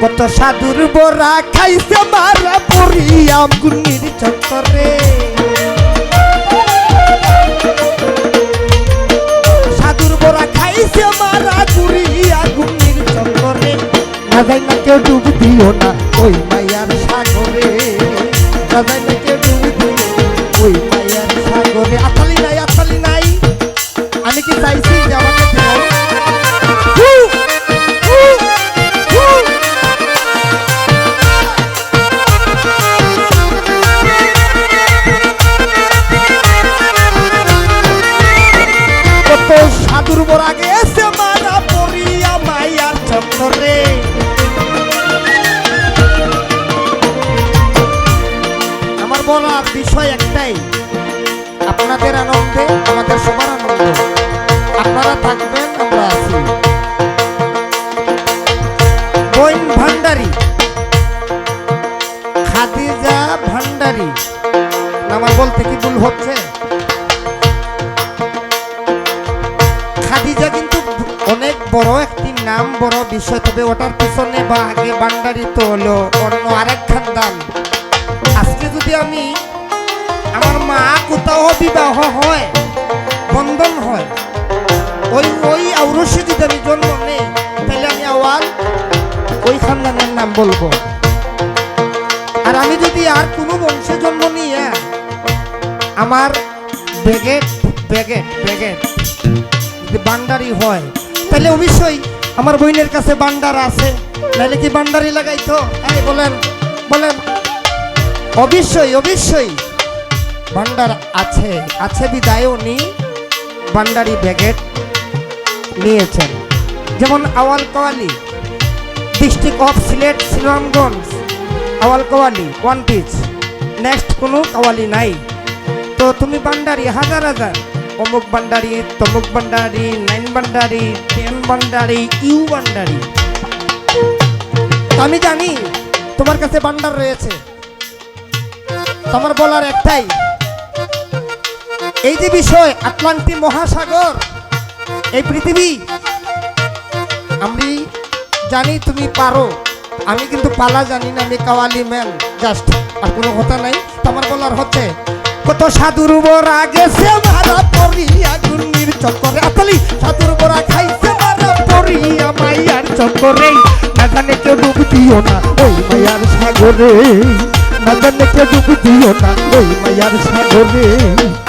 কত সাধুর বরা খাইছে মারা পড়িয়া গুনির চত্বরে। সাধুর বরা খাইছে মারা গুড়িয়া গুনির চত্বরে। না যাই না কেউ ডুব দিও না ওই মায়ার সাগরে। না যাই না কেউ ডুব দিও ওই মায়ার সাগরে। নাই নাই। আমি কি চাইছি যে বলার বিষয় একটাই। আপনাদের আনন্দে, আমাদের সবার আনন্দ। আপনারা থাকবেন, আমরা আছি। ভান্ডারি। খাদিজা ভান্ডারি। আমার বলতে কি ভুল হচ্ছে? খাদিজা কিন্তু অনেক বড় একটি নাম, বড় বিষয়। তবে ওটার পিছনে বা আগে ভান্ডারি তো হলো অন্য আরেক আজকে যদি আমি, আমার মা কোথাও বিবাহ হয়, বন্ধন হয়। ওই ওই আউরসে যদি আমি জন্ম নেই, তাহলে আমি আওয়াল ওই খানদানের নাম বলব। আর আমি যদি আর কোনো বংশে জন্ম নিয়ে আমার বেগেট বেগেট বেগেট যদি বান্ডারি হয়, তাহলে অবশ্যই আমার বইনের কাছে বান্ডার আছে। নাহলে কি বান্ডারি লাগাইতো? এই, বলেন বলেন। অবশ্যই অবশ্যই। ভান্ডার আছে আছে বিদায় উনি ভান্ডারি ব্যাগেট নিয়েছেন। যেমন আওয়াল কোয়ালি ডিস্ট্রিক্ট অফ সিলেট শ্রীরামগঞ্জ আওয়াল কোয়ালি ওয়ান পিচ নেক্সট কোনো কাওয়ালি নাই। তো তুমি ভান্ডারি হাজার হাজার, অমুক ভান্ডারি, তমুক Bhandari, nine Bhandari, ten Bhandari, you Bhandari. আমি জানি তোমার কাছে ভান্ডার রয়েছে। তোমার বলার একটাই। এই যে বিষয় আটলান্টিক মহাসাগর, এই পৃথিবী, আমি জানি তুমি পারো। আমি কিন্তু পালা জানি না, আমি কাওয়ালি ম্যান, জাস্ট। আর কোনো কথা নাই, তোমার বলার হচ্ছে, কত সাধুর বরা গেছে, মারা পড়িয়া গুন্নির চক্করে। আতলি সাধুর বরা খাইছে, মারা পড়িয়া মাইয়ার চক্করে। না জানে কেউ ডুব দিও না, ওই মায়ার সাগরে। না জানে কেউ ডুব দিও না। ওই মায়ার সাগরে।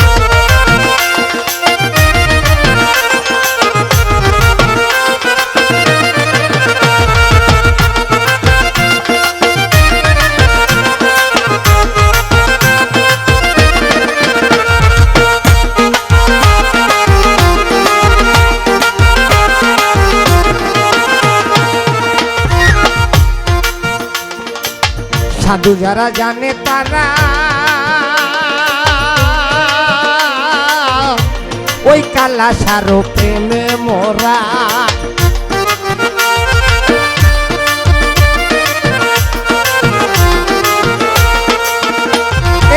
সাধু যারা জানে তারা। ওই কালা সারো প্রেমে মোরা।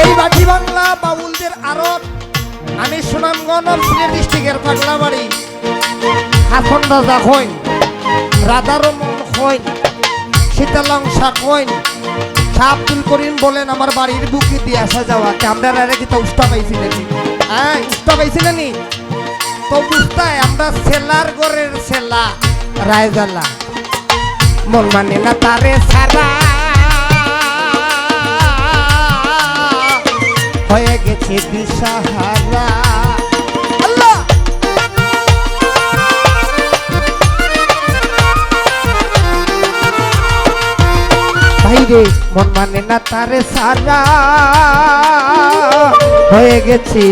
এই বাটি বাংলা বাউলদের আরত আমি সুনামগঞ্জ সিলেট ডিস্ট্রিক্টের পাগলাবাড়ি। হাসন রাজা হইন রাধারমন হইন শীতলাংসা কইন আব্দুল করিম বলেন, আমার বাড়ির বুকে দিয়ে আসা যাওয়া আমরা আরে কি তো উষ্টা পাইছি নাকি হ্যাঁ উষ্টা পাইছি নানি তো বুঝতায় আমরা সেলার গরের সেলা, রায়জালা। মন মানে না তারে সারা। হয়ে গেছে দিশাহারা। আল্লাহ! ভাইরে মন মানে না তারে সারা হয়ে গেছে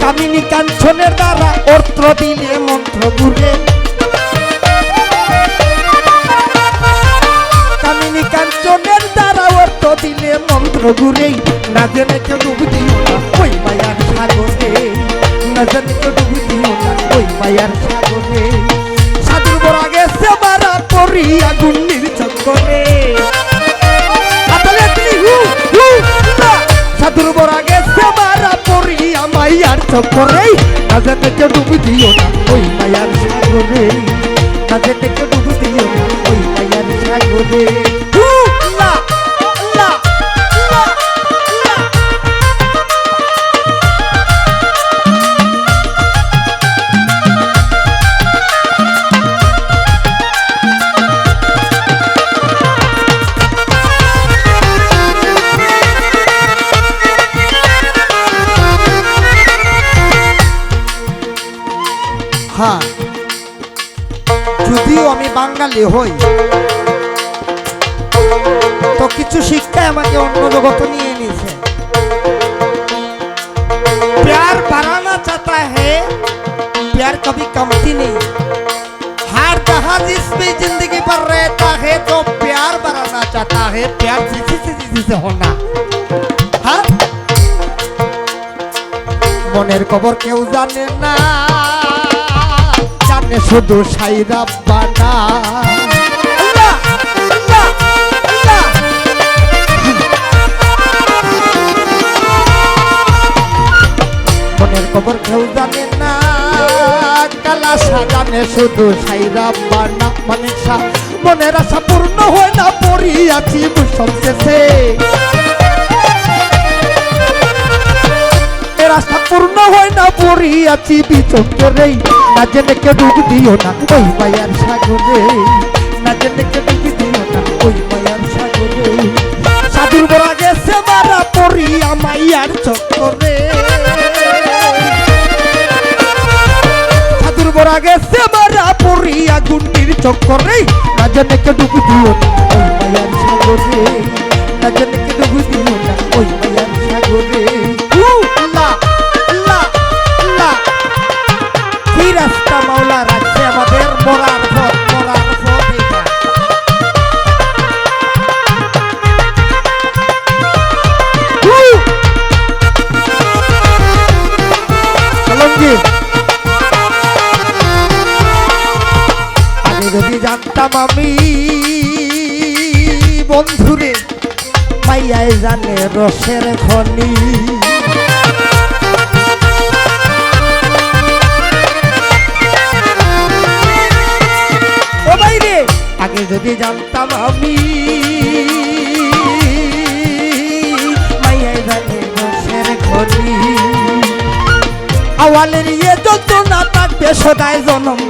কামিনী কাঞ্চনের দ্বারা অর্থ দিলে মন্ত্র ঘুরে কামিনী কাঞ্চনের দ্বারা অর্থ দিলে মন্ত্র ঘুরে না জেনে কেউ ডুব দিও না ওই মায়ার সাগরে। না জেনে কেউ ডুব দিও না ওই মায়ার সাগরে। পরি আগুনের চক্করে। আতালে তুমি হু হু না সাধুর বড় গেছে মারা পরি মায়ার চক্করে। কাজে থেকে ডুবি দিও না ওই মায়ার সাগরে। কাজে জেনে বাঙালি হই তো কিছু শিক্ষায় আমাকে অন্য জগতে নিয়ে নিয়েছে प्यार बढ़ाना चाहता है प्यार कभी कमती नहीं हर जहाज इसमें जिंदगी पर रहता है तो प्यार बढ़ाना चाहता है प्यार जिसी से जिसी से होना हाँ মনের খবর কেউ জানে না জানে শুধু সাইরা বানা। মনের খবর কেউ জানে না, কালা জানে শুধু সাইরা বানা মানে মনের আশা পূর্ণ হয় না পড়ি আছি ভূষণ শেষে আশা পূর্ণ হয় না পড়ি আছি বিচন্দ্রে না জেনে কে ডুব দিও না, ওই মায়ার সাগরে। না জেনে কে ডুব দিও না, ওই মায়ার সাগরে। সাধুর বড়া গেছে মারা পড়ি আমায়ার চক্করে। সাধুর বড়া গেছে মারা পড়ি আগুনটির চক্করে। না জেনে কে ডুব দিও না, ওই মায়ার সাগরে। না জেনে কে ডুব দিও আমি বন্ধুরে মাইয়াই জানে রসের খনি আগে যদি জানতাম আমি জানে আওয়ালের ইয়ে যত না থাকবে সদায় জনম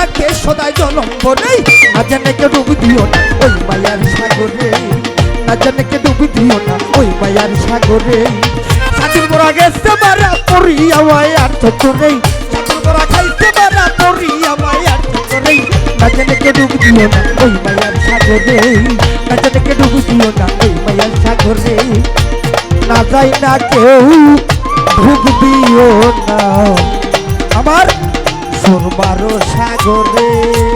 থাকবে সদায় জনম ভরে না জানে কে ডুব দিও না ওই মায়ার সাগরে। না জানে কে ডুব দিও না ওই মায়ার সাগরে। সাথীর বড়া গেছে মারা পড়ি, আমায় আর চতুরে সাথীর বড়া খাইছে মারা পড়ি, আমায় আর চতুরে না জানে কে ডুব দিও না ওই মায়ার সাগরে। না জানে কে ডুব দিও না ওই মায়ার সাগরে। না যাই না কেউ, ডুব দিও না। আমার সুরমারো সাগরে।